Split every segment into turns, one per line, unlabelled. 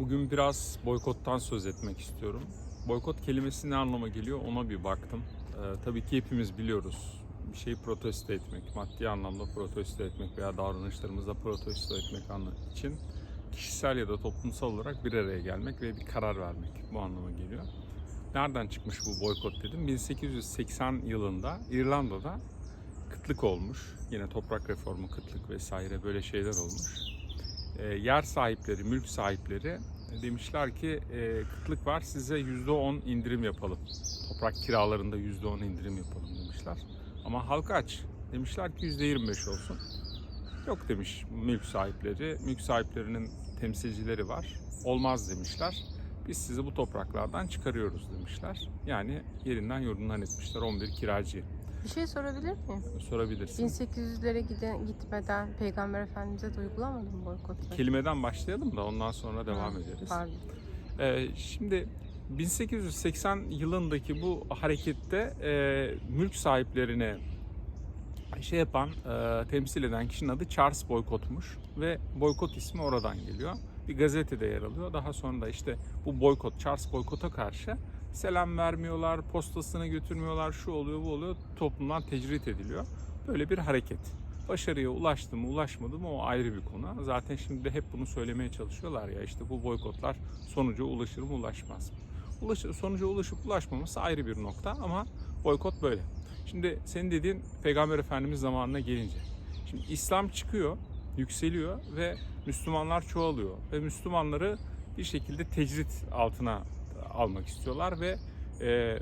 Bugün biraz boykottan söz etmek istiyorum. Boykot kelimesi ne anlama geliyor ona bir baktım. Ee, tabii ki hepimiz biliyoruz. Bir şeyi protesto etmek, maddi anlamda protesto etmek veya davranışlarımızda protesto etmek için kişisel ya da toplumsal olarak bir araya gelmek ve bir karar vermek bu anlama geliyor. Nereden çıkmış bu boykot dedim. 1880 yılında İrlanda'da kıtlık olmuş. Yine toprak reformu, kıtlık vesaire böyle şeyler olmuş. E, yer sahipleri, mülk sahipleri demişler ki e, kıtlık var size %10 indirim yapalım. Toprak kiralarında %10 indirim yapalım demişler. Ama halka aç. Demişler ki %25 olsun. Yok demiş mülk sahipleri. Mülk sahiplerinin temsilcileri var. Olmaz demişler. Biz sizi bu topraklardan çıkarıyoruz demişler. Yani yerinden yurdundan etmişler 11 kiracı.
Bir şey sorabilir miyim?
Sorabilirsin.
1800'lere giden, gitmeden Peygamber Efendimiz'e de uygulamadı mı boykotları?
Kelimeden başlayalım da ondan sonra devam
Ha,
ederiz.
Pardon.
Ee, şimdi 1880 yılındaki bu harekette e, mülk sahiplerine şey yapan, e, temsil eden kişinin adı Charles Boykot'muş ve boykot ismi oradan geliyor. Bir gazetede yer alıyor. Daha sonra da işte bu boykot, Charles Boykot'a karşı selam vermiyorlar, postasını götürmüyorlar, şu oluyor, bu oluyor. Toplumdan tecrit ediliyor. Böyle bir hareket. Başarıya ulaştı mı, ulaşmadı mı o ayrı bir konu. Zaten şimdi de hep bunu söylemeye çalışıyorlar ya işte bu boykotlar sonuca ulaşır mı, ulaşmaz mı? Ulaş, sonuca ulaşıp ulaşmaması ayrı bir nokta ama boykot böyle. Şimdi senin dediğin Peygamber Efendimiz zamanına gelince. Şimdi İslam çıkıyor, yükseliyor ve Müslümanlar çoğalıyor. Ve Müslümanları bir şekilde tecrit altına almak istiyorlar ve e,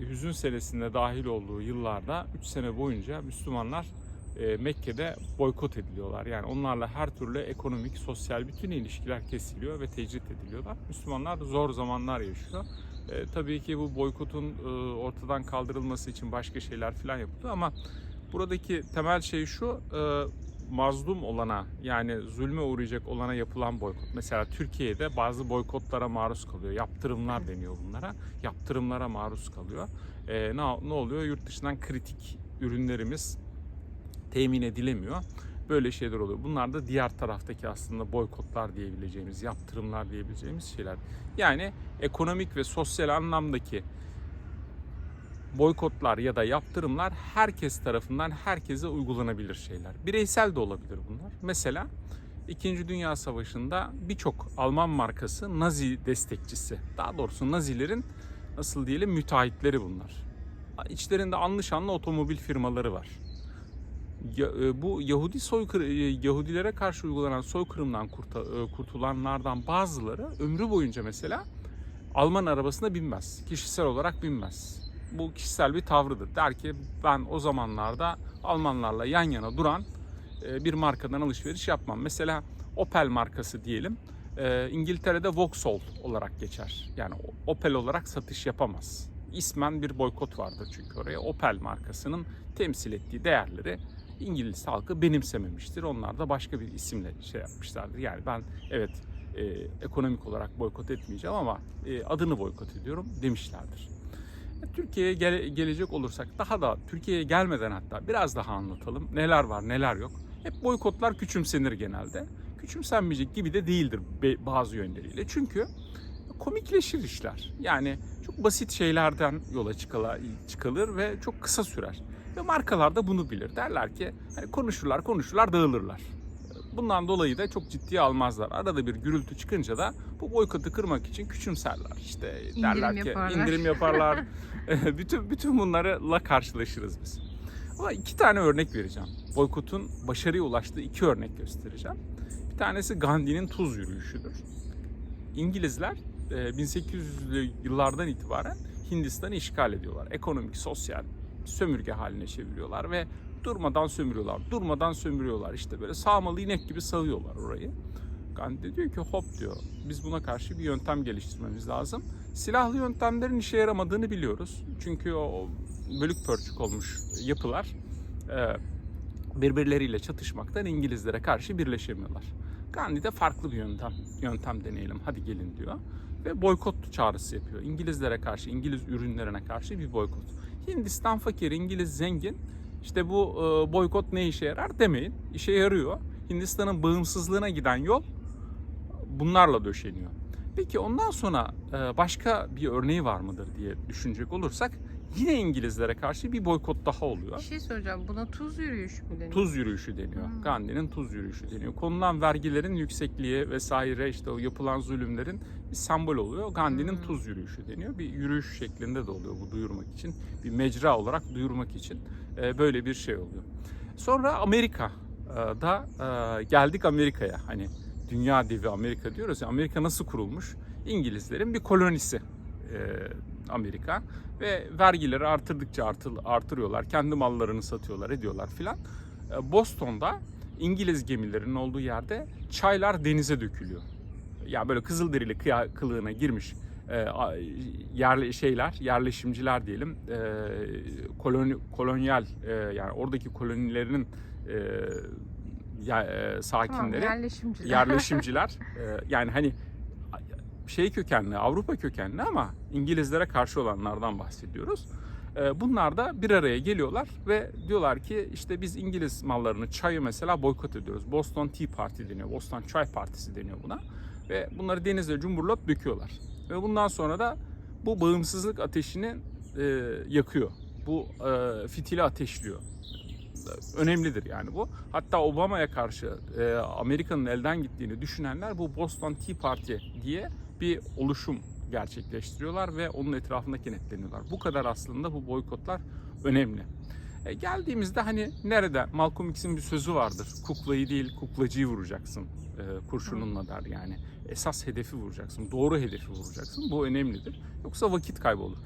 hüzün senesinde dahil olduğu yıllarda 3 sene boyunca Müslümanlar e, Mekke'de boykot ediliyorlar. Yani onlarla her türlü ekonomik, sosyal bütün ilişkiler kesiliyor ve tecrit ediliyorlar. Müslümanlar zor zamanlar yaşıyor. E, tabii ki bu boykotun e, ortadan kaldırılması için başka şeyler falan yapılıyor ama buradaki temel şey şu, e, mazlum olana yani zulme uğrayacak olana yapılan boykot. Mesela Türkiye'de bazı boykotlara maruz kalıyor. Yaptırımlar deniyor bunlara. Yaptırımlara maruz kalıyor. E, ne, ne oluyor? Yurt dışından kritik ürünlerimiz temin edilemiyor. Böyle şeyler oluyor. Bunlar da diğer taraftaki aslında boykotlar diyebileceğimiz, yaptırımlar diyebileceğimiz şeyler. Yani ekonomik ve sosyal anlamdaki boykotlar ya da yaptırımlar herkes tarafından herkese uygulanabilir şeyler. Bireysel de olabilir bunlar. Mesela İkinci Dünya Savaşı'nda birçok Alman markası Nazi destekçisi. Daha doğrusu Nazilerin nasıl diyelim müteahhitleri bunlar. İçlerinde anlı şanlı otomobil firmaları var. E, bu Yahudi soykırı e, Yahudilere karşı uygulanan soykırımdan e, kurtulanlardan bazıları ömrü boyunca mesela Alman arabasına binmez. Kişisel olarak binmez. Bu kişisel bir tavrıdır. Der ki ben o zamanlarda Almanlarla yan yana duran e, bir markadan alışveriş yapmam. Mesela Opel markası diyelim. e, İngiltere'de Vauxhall olarak geçer. Yani Opel olarak satış yapamaz. İsmen bir boykot vardır çünkü oraya. Opel markasının temsil ettiği değerleri İngiliz halkı benimsememiştir. Onlar da başka bir isimle şey yapmışlardır. Yani ben evet e, ekonomik olarak boykot etmeyeceğim ama e, adını boykot ediyorum demişlerdir. Türkiye'ye gele- gelecek olursak daha da Türkiye'ye gelmeden hatta biraz daha anlatalım. Neler var neler yok. Hep boykotlar küçümsenir genelde. Küçümsenmeyecek gibi de değildir bazı yönleriyle. Çünkü komikleşir işler. Yani çok basit şeylerden yola çıkılır ve çok kısa sürer. Ve markalar da bunu bilir. Derler ki hani konuşurlar konuşurlar dağılırlar. Bundan dolayı da çok ciddiye almazlar. Arada bir gürültü çıkınca da bu boykotu kırmak için küçümserler. İşte derler ki
yaparlar.
indirim yaparlar. bütün bütün bunlarla karşılaşırız biz. Ama iki tane örnek vereceğim. Boykotun başarıya ulaştığı iki örnek göstereceğim. Bir tanesi Gandhi'nin tuz yürüyüşüdür. İngilizler e, 1800'lü yıllardan itibaren Hindistan'ı işgal ediyorlar. Ekonomik, sosyal sömürge haline çeviriyorlar ve durmadan sömürüyorlar. Durmadan sömürüyorlar. İşte böyle sağmalı inek gibi sağıyorlar orayı. Gandhi diyor ki hop diyor biz buna karşı bir yöntem geliştirmemiz lazım. Silahlı yöntemlerin işe yaramadığını biliyoruz. Çünkü o bölük pörçük olmuş yapılar e, birbirleriyle çatışmaktan İngilizlere karşı birleşemiyorlar. Gandhi de farklı bir yöntem yöntem deneyelim hadi gelin diyor ve boykot çağrısı yapıyor. İngilizlere karşı, İngiliz ürünlerine karşı bir boykot. Hindistan fakir, İngiliz zengin. İşte bu e, boykot ne işe yarar demeyin. İşe yarıyor. Hindistan'ın bağımsızlığına giden yol bunlarla döşeniyor. Peki ondan sonra e, başka bir örneği var mıdır diye düşünecek olursak yine İngilizlere karşı bir boykot daha
Bir
oluyor.
şey soracağım. Buna tuz yürüyüş mü deniyor?
Tuz yürüyüşü deniyor.
Hmm.
Gandhi'nin tuz yürüyüşü deniyor. Konulan vergilerin yüksekliği vesaire işte o yapılan zulümlerin bir sembol oluyor. Gandhi'nin
Hmm.
tuz yürüyüşü deniyor. Bir yürüyüş şeklinde de oluyor bu duyurmak için. Bir mecra olarak duyurmak için e, böyle bir şey oluyor. Sonra Amerika'da e, geldik Amerika'ya. Hani dünya devi Amerika diyoruz ya. Amerika nasıl kurulmuş? İngilizlerin bir kolonisi e, Amerika ve vergileri artırdıkça artıl, artırıyorlar. Kendi mallarını satıyorlar, ediyorlar filan. E, Boston'da İngiliz gemilerinin olduğu yerde çaylar denize dökülüyor. Yani böyle kızılderili kıya, kılığına girmiş e, yerli şeyler, yerleşimciler diyelim, e, koloni, kolonyal e, yani oradaki kolonilerinin e, ya, e,
Tamam,
sakinleri
yerleşimciler.
yerleşimciler e, yani hani şey kökenli Avrupa kökenli ama İngilizlere karşı olanlardan bahsediyoruz. E, Bunlar da bir araya geliyorlar ve diyorlar ki işte biz İngiliz mallarını çayı mesela boykot ediyoruz. Boston Tea Party deniyor. Boston Çay Partisi deniyor buna. Ve bunları denize cumburlop döküyorlar. Ve bundan sonra da bu bağımsızlık ateşini e, yakıyor. Bu e, fitili ateşliyor önemlidir yani bu. Hatta Obama'ya karşı e, Amerika'nın elden gittiğini düşünenler bu Boston Tea Party diye bir oluşum gerçekleştiriyorlar ve onun etrafında kenetleniyorlar. Bu kadar aslında bu boykotlar önemli. E, geldiğimizde hani nerede Malcolm X'in bir sözü vardır. Kuklayı değil kuklacıyı vuracaksın e, kurşununla der yani. Esas hedefi vuracaksın. Doğru hedefi vuracaksın. Bu önemlidir. Yoksa vakit kaybolur.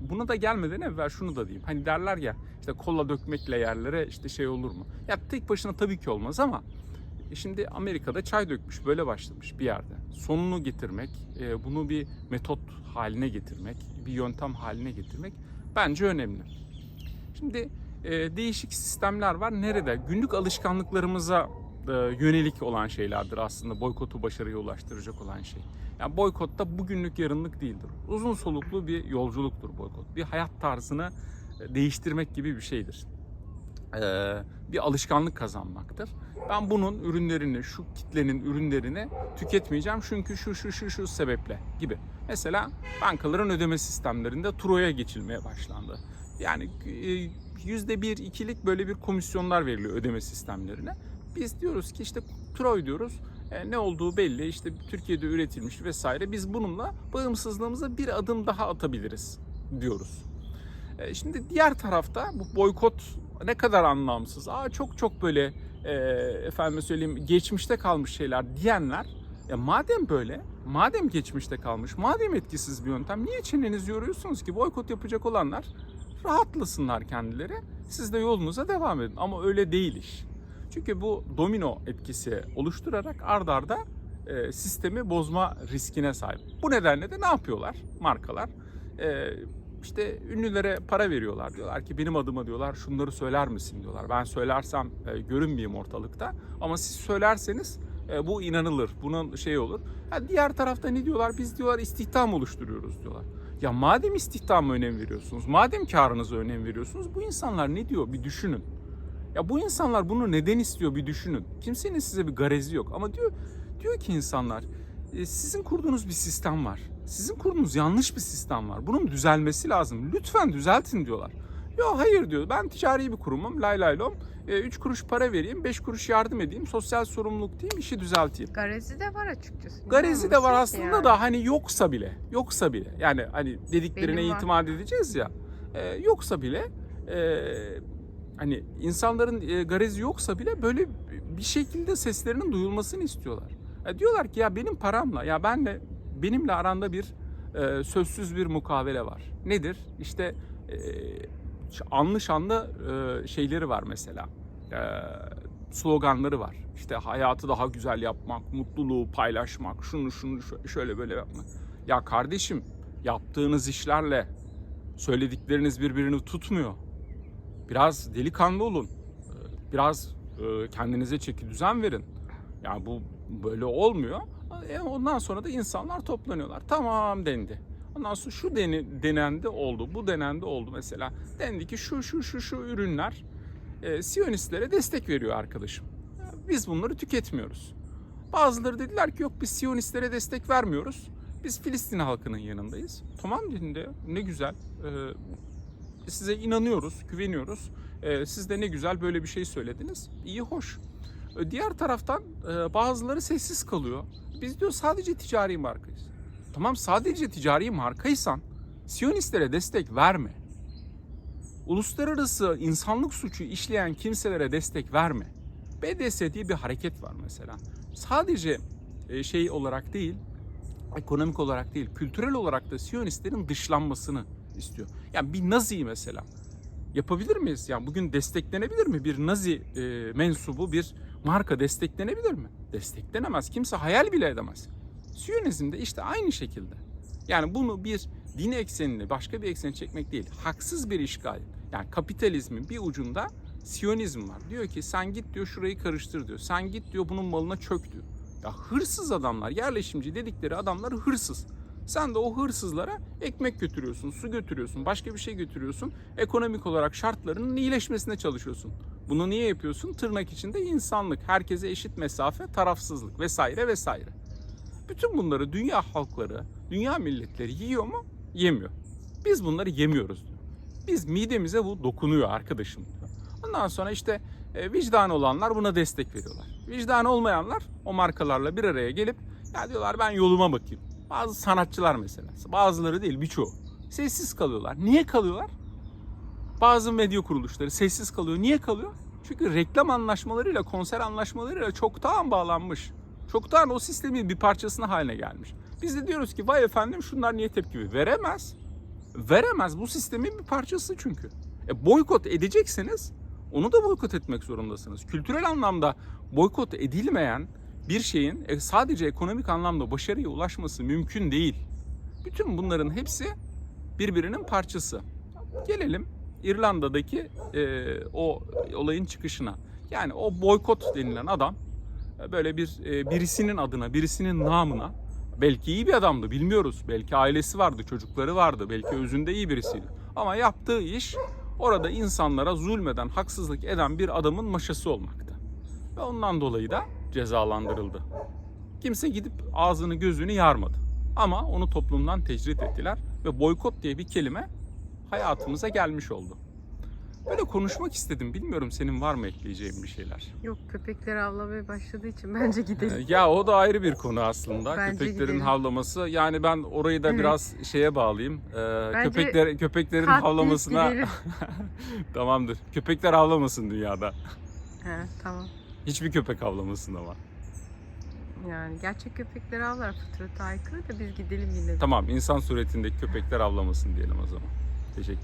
Buna da gelmeden evvel şunu da diyeyim. Hani derler ya işte kola dökmekle yerlere işte şey olur mu? Ya tek başına tabii ki olmaz ama e, şimdi Amerika'da çay dökmüş böyle başlamış bir yerde. Sonunu getirmek, e, bunu bir metot haline getirmek, bir yöntem haline getirmek bence önemli. Şimdi e, değişik sistemler var. Nerede? Günlük alışkanlıklarımıza e, yönelik olan şeylerdir aslında boykotu başarıya ulaştıracak olan şey. Yani boykotta bugünlük yarınlık değildir. Uzun soluklu bir yolculuktur boykot. Bir hayat tarzını değiştirmek gibi bir şeydir. Ee, bir alışkanlık kazanmaktır. Ben bunun ürünlerini, şu kitlenin ürünlerini tüketmeyeceğim çünkü şu şu şu şu sebeple gibi. Mesela bankaların ödeme sistemlerinde Tro'ya geçilmeye başlandı. Yani e, yüzde bir, ikilik böyle bir komisyonlar veriliyor ödeme sistemlerine. Biz diyoruz ki işte Troy diyoruz. E, ne olduğu belli. işte Türkiye'de üretilmiş vesaire. Biz bununla bağımsızlığımıza bir adım daha atabiliriz diyoruz. E, Şimdi diğer tarafta bu boykot ne kadar anlamsız. Aa çok çok böyle e, efendime söyleyeyim geçmişte kalmış şeyler diyenler ya madem böyle, madem geçmişte kalmış, madem etkisiz bir yöntem niye çenenizi yoruyorsunuz ki? Boykot yapacak olanlar rahatlasınlar kendileri. Siz de yolunuza devam edin. Ama öyle değil iş. Çünkü bu domino etkisi oluşturarak ard arda e, sistemi bozma riskine sahip. Bu nedenle de ne yapıyorlar markalar? E, işte ünlülere para veriyorlar. Diyorlar ki benim adıma diyorlar şunları söyler misin diyorlar. Ben söylersem e, görünmeyeyim ortalıkta. Ama siz söylerseniz e, bu inanılır. Bunun şey olur. Ha, diğer tarafta ne diyorlar? Biz diyorlar istihdam oluşturuyoruz diyorlar. Ya madem istihdama önem veriyorsunuz, madem karınıza önem veriyorsunuz bu insanlar ne diyor bir düşünün. Ya bu insanlar bunu neden istiyor bir düşünün. Kimsenin size bir garezi yok ama diyor diyor ki insanlar sizin kurduğunuz bir sistem var. Sizin kurduğunuz yanlış bir sistem var. Bunun düzelmesi lazım. Lütfen düzeltin diyorlar. Yok hayır diyor. Ben ticari bir kurumum. Lay lay lom. 3 kuruş para vereyim, 5 kuruş yardım edeyim, sosyal sorumluluk diyeyim, işi düzelteyim.
Garezi de var açıkçası.
Garezi de var
olmasın
aslında
yani?
da hani yoksa bile, yoksa bile yani hani dediklerine
Benim var.
itimat edeceğiz ya, e, yoksa bile e, hani insanların e, garezi yoksa bile böyle bir şekilde seslerinin duyulmasını istiyorlar. E, diyorlar ki ya benim paramla, ya benle benimle aranda bir e, sözsüz bir mukavele var. Nedir? İşte e, anlı şanlı e, şeyleri var mesela. E, sloganları var. İşte hayatı daha güzel yapmak, mutluluğu paylaşmak, şunu şunu şö- şöyle böyle yapmak. Ya kardeşim yaptığınız işlerle söyledikleriniz birbirini tutmuyor. Biraz delikanlı olun. Ee, Biraz e, kendinize çeki düzen verin. Yani bu böyle olmuyor. E, Ondan sonra da insanlar toplanıyorlar. Tamam dendi. Ondan sonra şu deni, denendi oldu, bu denendi oldu mesela. Dendi ki şu şu şu şu ürünler e, Siyonistlere destek veriyor arkadaşım. Biz bunları tüketmiyoruz. Bazıları dediler ki yok biz Siyonistlere destek vermiyoruz. Biz Filistin halkının yanındayız. Tamam dedi ne güzel. Ee, size inanıyoruz, güveniyoruz. Ee, siz de ne güzel böyle bir şey söylediniz. İyi hoş. Diğer taraftan e, bazıları sessiz kalıyor. Biz diyor sadece ticari markayız. Tamam sadece ticari markaysan Siyonistlere destek verme. Uluslararası insanlık suçu işleyen kimselere destek verme. BDS diye bir hareket var mesela. Sadece e, şey olarak değil, ekonomik olarak değil, kültürel olarak da Siyonistlerin dışlanmasını istiyor. Yani bir Nazi mesela yapabilir miyiz? Yani bugün desteklenebilir mi? Bir Nazi e, mensubu bir marka desteklenebilir mi? Desteklenemez. Kimse hayal bile edemez. Siyonizm de işte aynı şekilde. Yani bunu bir din eksenine başka bir eksene çekmek değil. Haksız bir işgal. Yani kapitalizmin bir ucunda Siyonizm var. Diyor ki sen git diyor şurayı karıştır diyor. Sen git diyor bunun malına çök diyor. Ya hırsız adamlar, yerleşimci dedikleri adamlar hırsız. Sen de o hırsızlara ekmek götürüyorsun, su götürüyorsun, başka bir şey götürüyorsun. Ekonomik olarak şartlarının iyileşmesine çalışıyorsun. Bunu niye yapıyorsun? Tırnak içinde insanlık, herkese eşit mesafe, tarafsızlık vesaire vesaire. Bütün bunları dünya halkları, dünya milletleri yiyor mu? Yemiyor. Biz bunları yemiyoruz. Biz midemize bu dokunuyor arkadaşım. Ondan sonra işte e, vicdanı olanlar buna destek veriyorlar. Vicdanı olmayanlar o markalarla bir araya gelip ya diyorlar ben yoluma bakayım. Bazı sanatçılar mesela, bazıları değil birçoğu sessiz kalıyorlar. Niye kalıyorlar? Bazı medya kuruluşları sessiz kalıyor. Niye kalıyor? Çünkü reklam anlaşmalarıyla, konser anlaşmalarıyla çoktan bağlanmış. Çoktan o sistemin bir parçasına haline gelmiş. Biz de diyoruz ki vay efendim şunlar niye tepki? Veremez. Veremez. Bu sistemin bir parçası çünkü. E, boykot edecekseniz onu da boykot etmek zorundasınız. Kültürel anlamda boykot edilmeyen bir şeyin e, sadece ekonomik anlamda başarıya ulaşması mümkün değil. Bütün bunların hepsi birbirinin parçası. Gelelim İrlanda'daki e, o olayın çıkışına. Yani o boykot denilen adam e, böyle bir e, birisinin adına, birisinin namına belki iyi bir adamdı bilmiyoruz. Belki ailesi vardı, çocukları vardı. Belki özünde iyi birisiydi. Ama yaptığı iş orada insanlara zulmeden, haksızlık eden bir adamın maşası olmaktı. Ve ondan dolayı da cezalandırıldı. Kimse gidip ağzını gözünü yarmadı. Ama onu toplumdan tecrit ettiler ve boykot diye bir kelime hayatımıza gelmiş oldu. Böyle konuşmak istedim. Bilmiyorum senin var mı ekleyeceğin bir şeyler?
Yok köpekleri avlamaya başladığı için bence gidelim.
Ya o da ayrı bir konu aslında.
Bence
Köpeklerin
gidelim.
havlaması. Yani ben orayı da
Evet.
biraz şeye bağlayayım. Ee,
Bence
köpekler köpeklerin havlamasına tamamdır. Köpekler havlamasın dünyada.
He tamam.
Hiçbir köpek havlamasın ama.
Yani gerçek köpekleri avlar fıtrata aykırı da biz gidelim yine.
Tamam insan suretindeki köpekler havlamasın diyelim o zaman. Teşekkür